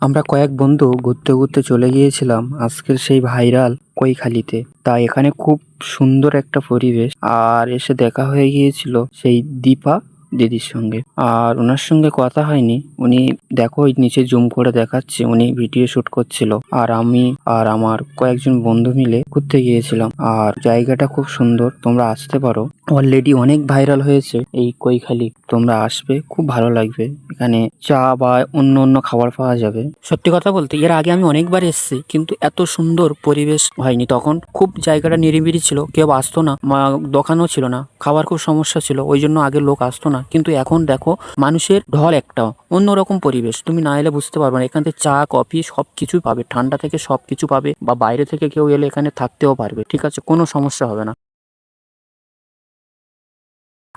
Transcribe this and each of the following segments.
আমরা কয়েক বন্ধু ঘুরতে ঘুরতে চলে গিয়েছিলাম আজকের সেই ভাইরাল কৈখালিতে। তা এখানে খুব সুন্দর একটা পরিবেশ। আর এসে দেখা হয়ে গিয়েছিল সেই দীপা দিদির সঙ্গে। আর ওনার সঙ্গে কথা হয়নি। উনি, দেখো, ওই নিচে জুম করে দেখাচ্ছে। উনি ভিডিও শ্যুট করছিল। আর আমি আর আমার কয়েকজন বন্ধু মিলে ঘুরতে গিয়েছিলাম। আর জায়গাটা খুব সুন্দর, তোমরা আসতে পারো। অলরেডি অনেক ভাইরাল হয়েছে এই কৈখালি। তোমরা আসবে, খুব ভালো লাগবে। এখানে চা বা অন্য অন্য খাবার পাওয়া যাবে। সত্যি কথা বলতে, এর আগে আমি অনেকবার এসেছি, কিন্তু এত সুন্দর পরিবেশ হয়নি। তখন খুব জায়গাটা নিরিবিলি ছিল, কেউ আসতো না দোকানও ছিল না, খাবার খুব সমস্যা ছিল, ওই জন্য আগে লোক আসতো না। কিন্তু এখন দেখো, মানুষের ঢল একটা অন্যরকম পরিবেশ। তুমি না এলে বুঝতে পারবে না, এখান থেকে চা, কফি সব কিছুই পাবে ঠান্ডা থেকে সব কিছু পাবে বা বাইরে থেকে কেউ এলে এখানে থাকতেও পারবে, ঠিক আছে? কোনো সমস্যা হবে না।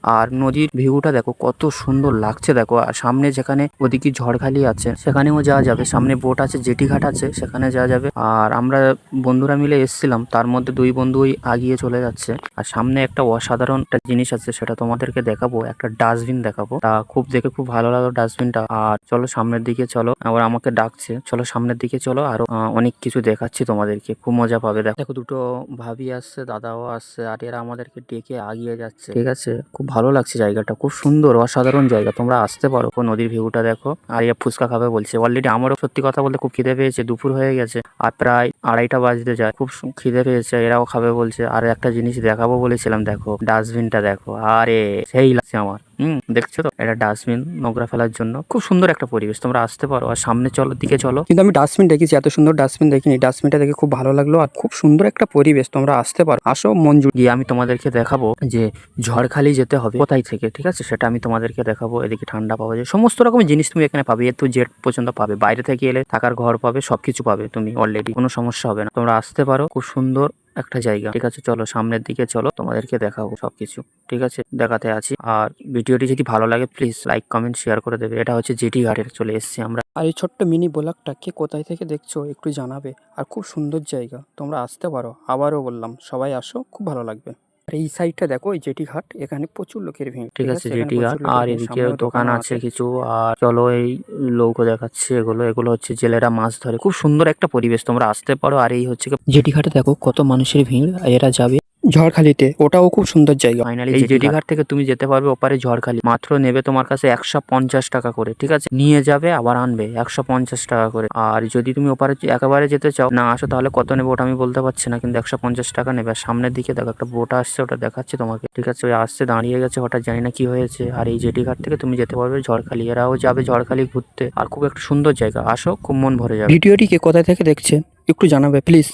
আর নদীর ভিউটা দেখো কত সুন্দর লাগছে দেখো। আর সামনে যেখানে ওদিকে ঝড়খালি আছে, সেখানেও যাওয়া যাবে। সামনে বোট আছে, জেটি ঘাট আছে, সেখানে যাওয়া যাবে। আর আমরা বন্ধুরা মিলে এসেছিলাম, তার মধ্যে দুই বন্ধুই আগিয়ে চলে যাচ্ছে। আর সামনে একটা অসাধারণ একটা জিনিস আছে, সেটা তোমাদেরকে দেখাবো, একটা ডাস্টবিন দেখাবো। তা খুব দেখে খুব ভালো লাগল ডাস্টবিনটা। আর চলো সামনের দিকে চলো, আবার আমাকে ডাকছে। চলো সামনের দিকে চলো, আরও অনেক কিছু দেখাচ্ছি তোমাদেরকে, খুব মজা পাবে। দেখো দেখো, দুটো ভাবি আসছে, দাদাও আসছে, আর এরা আমাদেরকে ডেকে আগিয়ে যাচ্ছে। ঠিক আছে? খুব ভালো লাগছে জায়গাটা। খুব সুন্দর, অসাধারণ জায়গা। তোমরা আসতে পারো। নদীর ভিউটা দেখো। আর ইয়া ফুচকা খাবে বলছে। অলরেডি আমারও সত্যি কথা বলতে খুব খিদে পেয়েছে। দুপুর হয়ে গেছে আর প্রায় আড়াইটা বাজতে যায়। খুব খিদে পেয়েছে। এরাও খাবে বলছে। আর একটা জিনিস দেখাবো বলেছিলাম, দেখো। ডাস্টবিনটা দেখো। আরে সেই লাগছে আমার। হুম দেখছ তো? এটা ডাস্টবিন নোংরা ফেলার জন্য খুব সুন্দর একটা পরিবেশ। তোমরা আসতে পারো আর সামনে চলো দিকে চলো। কিন্তু আমি ডাস্টবিন দেখেছি এত সুন্দর ডাস্টবিন দেখিনি। ডাস্টবিনটা দেখে খুব ভালো লাগল আর খুব সুন্দর একটা পরিবেশ তোমরা আসতে পারো। আসো মঞ্জু গিয়ে আমি তোমাদেরকে দেখাবো যে ঝড়খালি যেতে হবে কোথায় থেকে ঠিক আছে? সেটা আমি তোমাদেরকে দেখাবো এদিকে ঠান্ডা পাওয়া যায়। সমস্ত রকমের জিনিস তুমি এখানে পাবে এ তো জেট পর্যন্ত পাবে। বাইরে থেকে এলে থাকার ঘর পাবে সবকিছু পাবে তুমি অলরেডি কোনো সমস্যা হবে না। তোমরা আসতে পারো খুব সুন্দর একটা জায়গা। ঠিক আছে, চলো সামনের দিকে চলো, তোমাদেরকে দেখাবো সবকিছু। ঠিক আছে, দেখাতে আছি। আর ভিডিওটি যদি ভালো লাগে প্লিজ লাইক কমেন্ট শেয়ার করে দেবে। এটা হচ্ছে জিটি ঘাটের চলে এসেছি আমরা। আর এই ছোট্ট মিনি ব্লগটা কে কোথায় থেকে দেখছ, একটু জানাবে। আর খুব সুন্দর জায়গা, তোমরা আসতে পারো। আবারও বললাম, সবাই আসো, খুব ভালো লাগবে। এই সাইডটা দেখো এই জেটি ঘাট এখানে প্রচুর লোকের ভিড় ঠিক আছে জেটি ঘাট আর এদিকে দোকান দোকান আছে কিছু আর চলো এই লৌকো দেখাচ্ছে এগুলো। এগুলো হচ্ছে জেলেরা মাছ ধরে। খুব সুন্দর একটা পরিবেশ তোমরা আসতে পারো। আর এই হচ্ছে জেটি ঘাটে দেখো কত মানুষের ভিড় এরা যাবে ঝড়খালিতে। ওটাও খুব সুন্দর জায়গা। ফাইনালি এই জেটি ঘাট থেকে তুমি যেতে পারবে ওপারে ঝড়খালি। মাত্র নেবে তোমার কাছে একশো পঞ্চাশ টাকা করে ঠিক আছে? নিয়ে যাবে আবার আনবে একশো পঞ্চাশ টাকা করে। আর যদি তুমি ওপারে একেবারে যেতে চাও না আসো তাহলে কত নেবে ওটা আমি বলতে পারছি না কিন্তু একশো পঞ্চাশ টাকা নেবে। আর সামনের দিকে দেখো একটা বোট আসছে ওটা দেখাচ্ছে তোমাকে ঠিক আছে? ওই আসছে দাঁড়িয়ে গেছে হঠাৎ জানি না কি হয়েছে। আর এই জেটি ঘাট থেকে তুমি যেতে পারবে ঝড়খালি। এরাও যাবে ঝড়খালি ঘুরতে। আর খুব একটা সুন্দর জায়গা। আসো খুব মন ভরে যাবে। ভিডিওটিকে কোথায় থেকে দেখছে একটু জানাবে প্লিজ